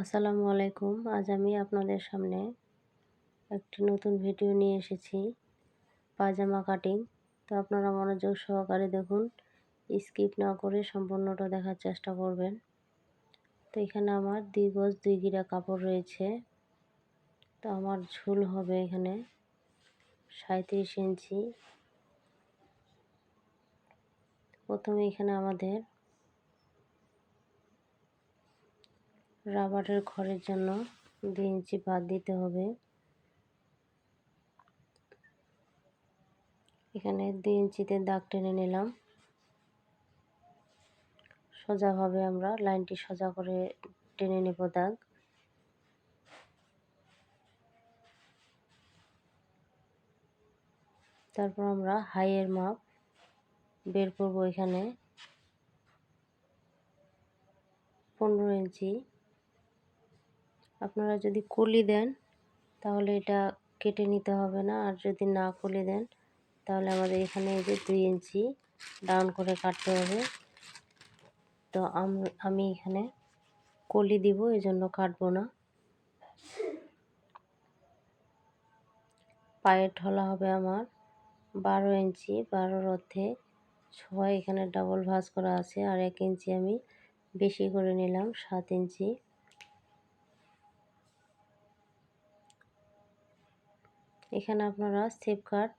আসসালামু আলাইকুম। আজ আমি আপনাদের সামনে একটি নতুন ভিডিও নিয়ে এসেছি পাজামা কাটিং। তো আপনারা মনোযোগ সহকারে দেখুন, স্কিপ না করে সম্পূর্ণটা দেখার চেষ্টা করবেন। তো এখানে আমার দুই গজ দুই গিরা কাপড় রয়েছে। তো আমার ঝুল হবে এখানে সাঁত্রিশ ইঞ্চি। প্রথমে এখানে আমাদের রাবারের ঘরের জন্য দুই ইঞ্চি বাদ দিতে হবে। এখানে দুই ইঞ্চিতে দাগ টেনে নিলাম। সোজাভাবে আমরা লাইনটি সোজা করে টেনে নেব দাগ। তারপর আমরা হাইয়ের মাপ বের করব এখানে। পনেরো ইঞ্চি আপনারা যদি কলি দেন, তাহলে এটা কেটে নিতে হবে না। আর যদি না কলি দেন, তাহলে আমাদের এখানে এই যে দুই ইঞ্চি ডাউন করে কাটতে হবে। তো আমি এখানে কলি দিব এই জন্য কাটবো না। পায়ের ঢলা হবে আমার বারো ইঞ্চি, বারোর অর্ধে ছয় এখানে ডাবল ভাঁজ করা আছে, আর এক ইঞ্চি আমি বেশি করে নিলাম, সাত ইঞ্চি। এখানে আপনারা সেফ কাট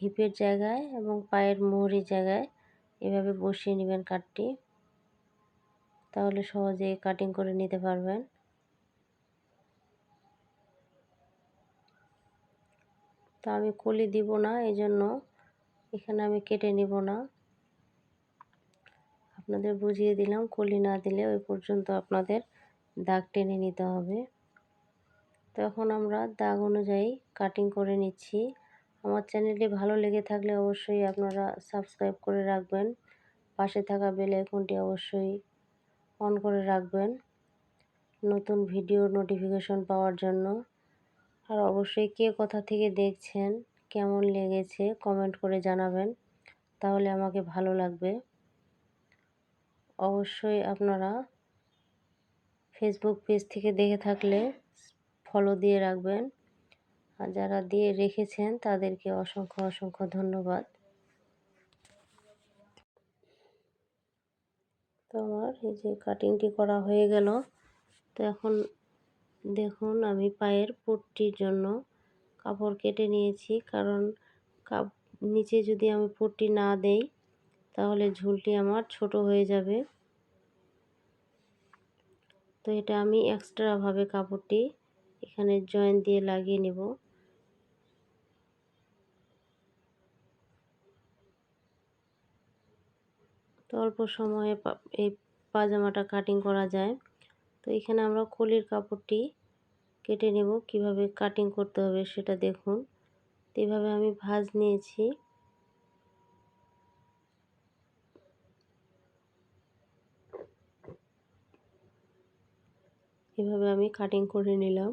হিপের জায়গায় এবং পায়ের মোহরের জায়গায় এভাবে বসিয়ে নেবেন কাঠটি। তাহলে সহজে কাটিং করে নিতে পারবেন। তো আমি কলি দিব না এই জন্য এখানে আমি কেটে নিব না। আপনাদের বুঝিয়ে দিলাম কলি না দিলে ওই পর্যন্ত আপনাদের দাগ টেনে নিতে হবে। তো এখন আমরা দাগ অনুযায়ী কাটিং করে নিচ্ছি। আমার চ্যানেলটি ভালো লেগে থাকলে অবশ্যই আপনারা সাবস্ক্রাইব করে রাখবেন। পাশে থাকা বেল আইকনটি অবশ্যই অন করে রাখবেন। নতুন ভিডিও নোটিফিকেশন পাওয়ার জন্য। আর অবশ্যই কে কোথা থেকে দেখছেন, কেমন লেগেছে কমেন্ট করে জানাবেন। তাহলে আমাকে ভালো লাগবে। অবশ্যই আপনারা ফেসবুক পেজ থেকে দেখে থাকলে ফলো দিয়ে রাখবেন। আর যারা দিয়ে রেখেছেন তাদেরকে অসংখ্য অসংখ্য ধন্যবাদ। তো আমার এই যে কাটিংটি করা হয়ে গেল। তো এখন দেখুন আমি পায়ের পট্টির জন্য কাপড় কেটে নিয়েছি। কারণ কাপ, নিচে যদি আমি পট্টি না দেই তাহলে ঝুলটি আমার ছোট হয়ে যাবে। তো এটা আমি এক্সট্রাভাবে কাপড়টি এখানে জয়েন দিয়ে লাগিয়ে নেব। তো অল্প সময়ে এই পাজামাটা কাটিং করা যায়। তো এখানে আমরা কলির কাপড়টি কেটে নেব, কীভাবে কাটিং করতে হবে সেটা দেখুন। তো এভাবে আমি ভাজ নিয়েছি। এভাবে আমি কাটিং করে নিলাম।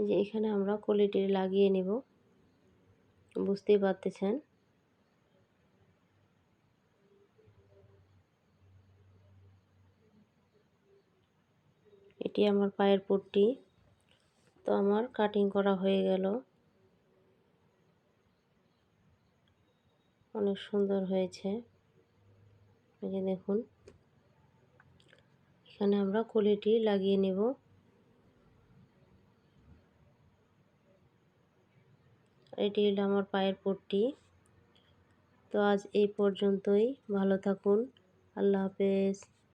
যে এখানে আমরা কোয়ালিটি লাগিয়ে নেব। বুঝতেই পারতেছেন? এটি আমার পায়ের পট্টি। তো আমার কাটিং করা হয়ে গেল। অনেক সুন্দর হয়েছে। এই যে দেখুন। এখানে আমরা কলিটি লাগিয়ে নেব। এটি হলো আমার পায়ের পট্টি। তো আজ এই পর্যন্তই। ভালো থাকুন। আল্লাহ হাফেজ।